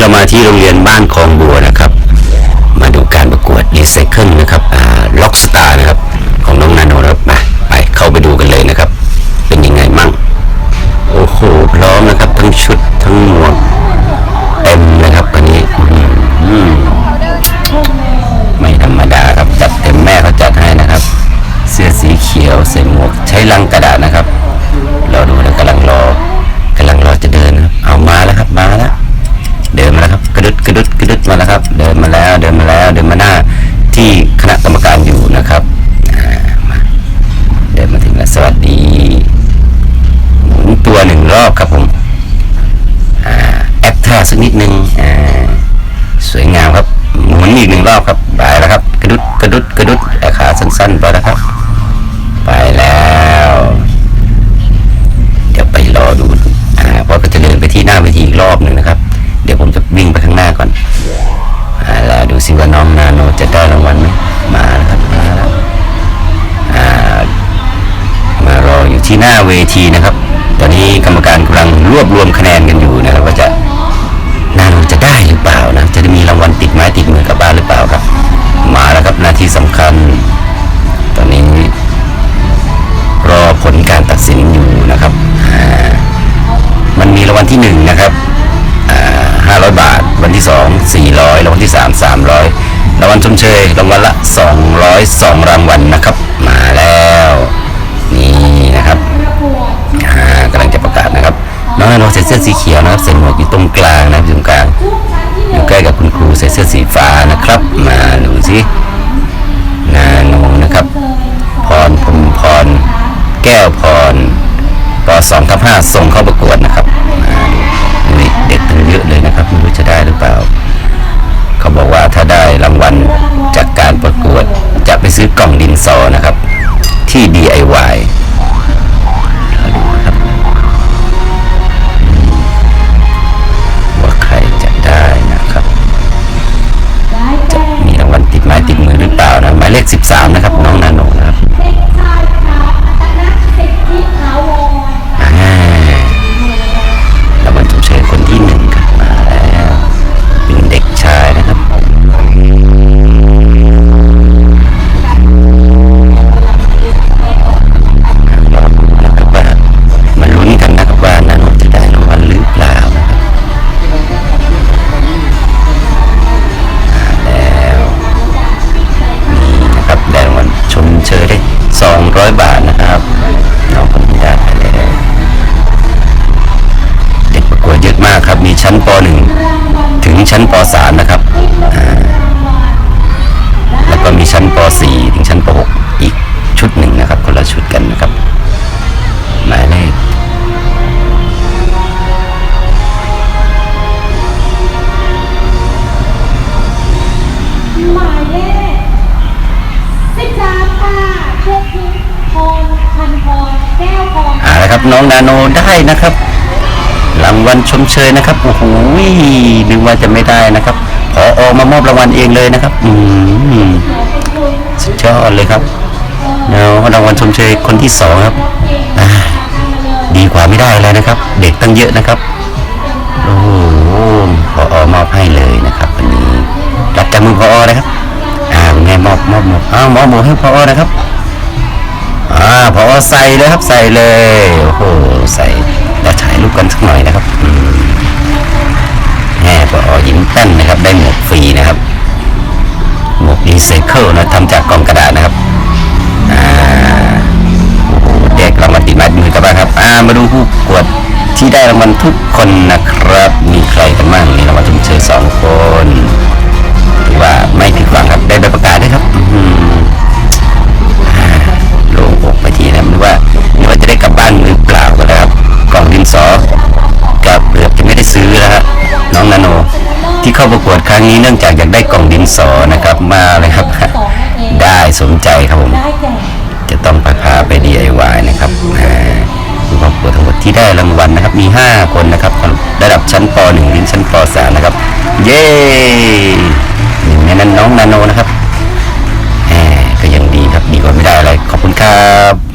เรามาที่โรงเรียนบ้านคลองบัวนะครับ มาดูการประกวดรีไซเคิลนะครับล็อกสตาร์นะครับ ของน้องนาโนนะครับมาไปเข้าไปดูกันเลยนะครับ เป็นยังไงมั่ง โอ้โหพร้อมนะครับ ทั้งชุดทั้งหมวกเต็มนะครับวันนี้ไม่ธรรมดาครับจัดเต็มแม่เขาจัดให้นะครับ เสื้อสีเขียวใส่หมวกใช้ลังกระดาษนะครับ เราดูนะกำลังรอ รอบครับผมอแอปท่าสักนิดนึงอ่าสวยงามครับหมุนอีกหนึ่งรอบครับไปแล้วครับ กระดุดกระดุดกระดุดขาสั้นๆไปแล้วครับ ไปแล้ว เดี๋ยวไปรอดูอเพราะก็จะเดินไปที่หน้าเวทีอีกรอบหนึ่งนะครับ เดี๋ยวผมจะวิ่งไปข้างหน้าก่อนอ่าแล้วดูสิว่าน้องนาโนจะได้รางวัลไหมมาแล้วครับมาแล้วมารออยู่ที่หน้าเวทีนะครับ ตอนนี้กรรมการกำลังรวบรวมคะแนนกันอยู่นะครับว่าจะนานจะได้หรือเปล่านะ จะได้มีรางวัลติดไม้ติดมือกลับบ้านหรือเปล่าครับ มาแล้วครับหน้าที่สำคัญ ตอนนี้ รอผลการตัดสินอยู่นะครับ มันมีรางวัลที่หนึ่งนะครับห้าร้อยบาท วันที่สองสี่ร้อยรางวัลที่สามสามร้อยรางวัลชมเชยรางวัลละสองร้อยสองรางวัลนะครับ มาแล้ว น้องนาใส่เสื้อสีเขียวนะครับใส่หมวกอยู่ตรงกลางนะครับอยู่ตรงกลางอยู่ใกล้กับคุณครูใส่เสื้อสีฟ้านะครับ มาดูสินาโนนะครับ พรพรมพร แก้วพรปสองทับห้าส่งเข้าประกวดนะครับนี่เด็กเยอะเลยนะครับไม่รู้จะได้หรือเปล่า เขาบอกว่าถ้าได้รางวัลจากการประกวดจะไปซื้อกล่องดินสอนะครับ ที่ DIY ชั้นป .1 ถึงชั้นป .3 นะครับอ่าแล้วก็มีชั้นป .4 ถึงชั้นป .6 อีกชุดหนึ่งนะครับ คนละชุดกันนะครับ หมายเลขหมายเลขสิบสามค่ะเด็กหญิงพรพันพรแก้วพรอ่านะครับ น้องนาโนได้นะครับ รางวัลชมเชยนะครับโอ้โหนึกว่าจะไม่ได้นะครับพออมามอบรางวัลเองเลยนะครับ อืมสุดยอดเลยครับแล้วรางวัลชมเชยคนที่สองครับดีกว่าไม่ได้เลยนะครับ เด็กตั้งเยอะนะครับโอ้โหพออมอบให้เลยนะครับวันนี้รับจากมือพอนะครับอ่าแม่มอบมอบมอบอ้าวมอบหมวกให้พอนะครับอ่าพอใส่เลยครับใส่เลยโอ้โหใส่ แล้วถ่ายรูปกันสักหน่อยนะครับอืมแม่พอยิ้มแป้นนะครับ ได้หมวกฟรีนะครับ หมวกรีไซเคิลนะทำจากกล่องกระดาษนะครับอ่าโอ้เด็กรางวัลติดไม้ติดมือกลับบ้านครับ อ่า มาดูผู้กวดที่ได้รางวัลทุกคนนะครับ มีใครกันบ้างมีรางวัลชมเชยสองคน เข้าประกวดครั้งนี้เนื่องจากอยากได้กล่องดินสอนะครับมาเลยครับ ได้สมใจครับผมได้แก่จะต้องไปพาไป DIY นะครับอ่าผู้ประกวดทั้งหมดที่ได้รางวัลนะครับ มี 5 คนนะครับระดับชั้นป .1 ถึงชั้นป .3 นะครับ เย้หนึ่งในนั้นน้องนาโนนะครับแหมก็ยังดีครับดีกว่าไม่ได้อะไรขอบคุณครับ